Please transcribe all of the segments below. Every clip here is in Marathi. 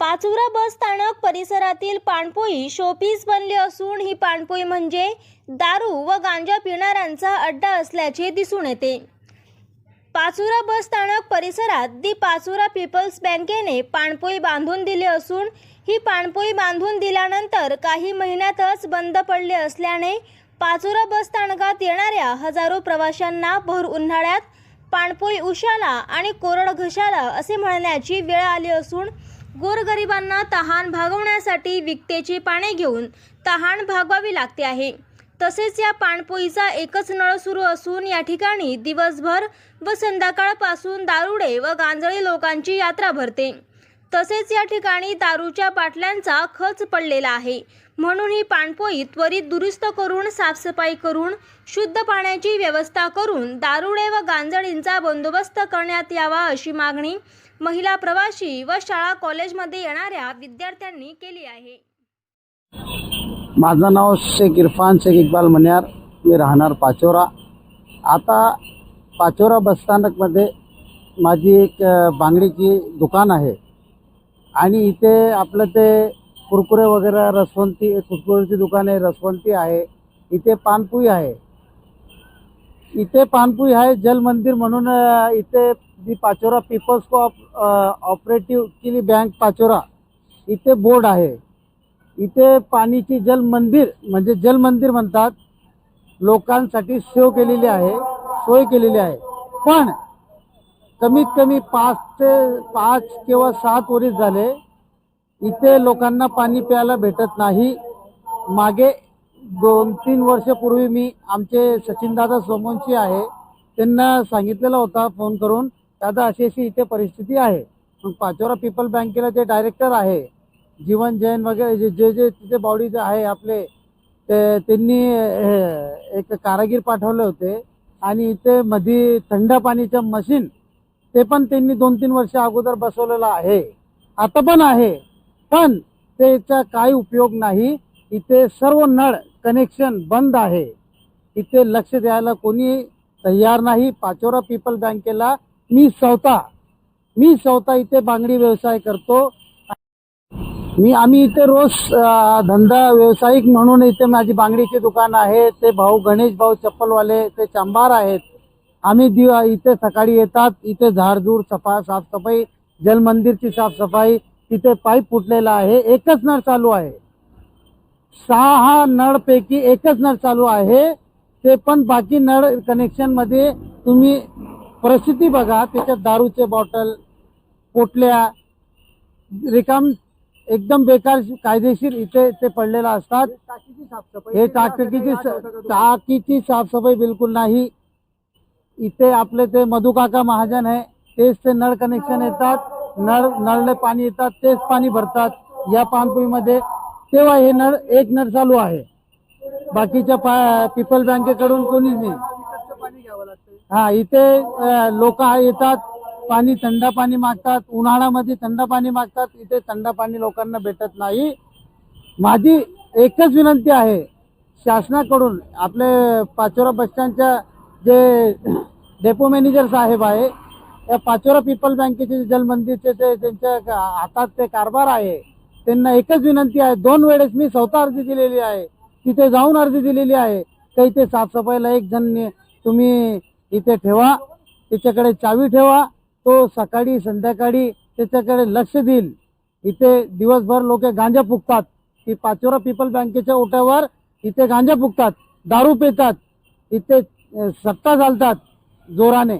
पाचोरा बस स्थानक परिसरातील पाणपोई शोपीस बनली असून ही पाणपोई म्हणजे दारू व गांजा पिणाऱ्यांचा अड्डा असल्याचे दिसून येते. पाचोरा बस स्थानक परिसरात दी पाचोरा पीपल्स बँकेने पाणपोई बांधून दिली असून ही पाणपोई बांधून दिल्यानंतर काही महिन्यातच बंद पडले असल्याने पाचोरा बस स्थानकात येणाऱ्या हजारो प्रवाशांना भर उन्हाळ्यात पाणपोई उशाला आणि कोरड घशाला असे म्हणण्याची वेळ आली असून गोरगरिबांना तहान भागवण्यासाठी विकतेची पाने घेऊन तहान भागवावी लागते आहे. तसेच या पाणपोईचा एकच नळ सुरू असून या ठिकाणी दिवसभर व संध्याकाळपासून दारुडे व गांजळी लोकांची यात्रा भरते. तसेच या ठिकाणी दारूच्या बाटल्यांचा खच पडलेला आहे. म्हणून ही पाणपोई त्वरित दुरुस्त करून साफसफाई करून शुद्ध पाण्याची व्यवस्था करून दारुडे व गांजळींचा बंदोबस्त करण्यात यावा अशी मागणी महिला प्रवासी व शाळा कॉलेजमध्ये येणाऱ्या विद्यार्थ्यांनी केली आहे. माझं नाव शेख इरफान शेख इकबाल मन्यार. मी राहणार पाचोरा. आता पाचोरा बसस्थानकमध्ये माझी एक बांगडीची दुकान आहे. आणि इथे आपलं ते कुरकुरे वगैरे रसवंती कुरकुरेची दुकान आहे रसवंती आहे. इथे पानपुई आहे. इथे पानपुई आहे जल मंदिर म्हणून इथे जी पाचोरा पीपल्स को ऑपरेटिव्ह केली बँक पाचोरा. इथे बोर्ड आहे. इथे पाणीची जल मंदिर म्हणजे जल मंदिर म्हणतात लोकांसाठी सेव केलेली आहे सोय केलेली आहे. पण कमीत कमी पाच ते पाच किंवा सात वरीस झाले. इथे लोकांना पाणी प्यायला भेटत नाही. मागे दोन तीन वर्षापूर्वी मी आमचे सचिनदादा सोमवंशी आहे त्यांना सांगितलेला होता फोन करून दादा अशी अशी इथे परिस्थिती आहे. मग पाचोरा पीपल बँकेला जे डायरेक्टर आहे जीवन जैन वगैरे जे जे जे तिथे बॉडी जे आहे आपले ते त्यांनी एक कारागीर पाठवले होते. आणि इथे मधी थंड पाणीच्या मशीन ते पण त्यांनी दोन तीन वर्ष अगोदर बसवलेलं आहे. आता पण आहे. पण त्याचा काही उपयोग नाही. इथे सर्व नळ कनेक्शन बंद आहे. इथे लक्ष द्यायला कोणी तयार नाही. पाचोरा पीपल बँकेला मी स्वतः मी स्वतः इथे बांगडी व्यवसाय करतो. मी आम्ही इथे रोज धंदा व्यावसायिक म्हणून इथे माझी बांगडीची दुकान आहे. ते भाऊ गणेश भाऊ चप्पलवाले ते चांभार आहेत. आम्ही दिव इथे सकाळी येतात इथे झाडझूड सफा साफसफाई जलमंदिरची साफसफाई तिथे पाईप फुटलेला आहे एकच नळ चालू आहे. सहा नळपैकी एकच नळ चालू आहे ते पण बाकी नळ कनेक्शनमध्ये तुम्ही परिस्थिती बघा त्याच्यात दारूचे बॉटल पोटल्या रिकाम एकदम बेकार कायदेशीर इथे ते पडलेला असतात. हे टाकीची टाकीची साफसफाई बिलकुल नाही. इथे आपले ते मधुकाका महाजन आहे तेच ते नळ कनेक्शन येतात नळ नळले पाणी येतात तेच पाणी भरतात. या पाणपोईमध्ये तेव्हा हे नळ एक नळ चालू आहे. बाकीच्या पा पीपल बँकेकडून कोणीच नाही. हा इथे लोक येतात. पाणी थंड पाणी मागतात. उन्हाळ्यामध्ये थंड पाणी मागतात. इथे थंड पाणी लोकांना भेटत नाही. माझी एकच विनंती आहे शासनाकडून आपले पाचोरा बस स्टँडच्या जे डेपो मॅनेजर साहेब आहे या पाचोरा पीपल बँकेचे जे जलमंदिरचे जे त्यांच्या हातात ते कारभार आहे त्यांना एकच विनंती आहे दोन वेळेस मी स्वतः अर्जी दिलेली आहे तिथे जाऊन अर्जी दिलेली आहे तर इथे साफसफाईला एक जण तुम्ही इथे ठेवा त्याच्याकडे चावी ठेवा तो सकाळी संध्याकाळी त्याच्याकडे लक्ष देईल. इथे दिवसभर लोक गांजा फुकतात की पाचोरा पीपल बँकेच्या ओट्यावर इथे गांजा फुकतात दारू पितात इथे सट्टा चालतात जोराने.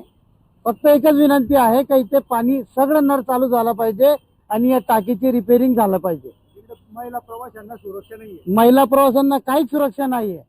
फक्त एकच विनंती आहे का इथे पाणी सगळं नळ चालू झाला पाहिजे आणि या टाकीची रिपेरिंग झालं पाहिजे. महिला प्रवाशांना सुरक्षा नाहीये. महिला प्रवाशांना काहीच सुरक्षा नाहीये.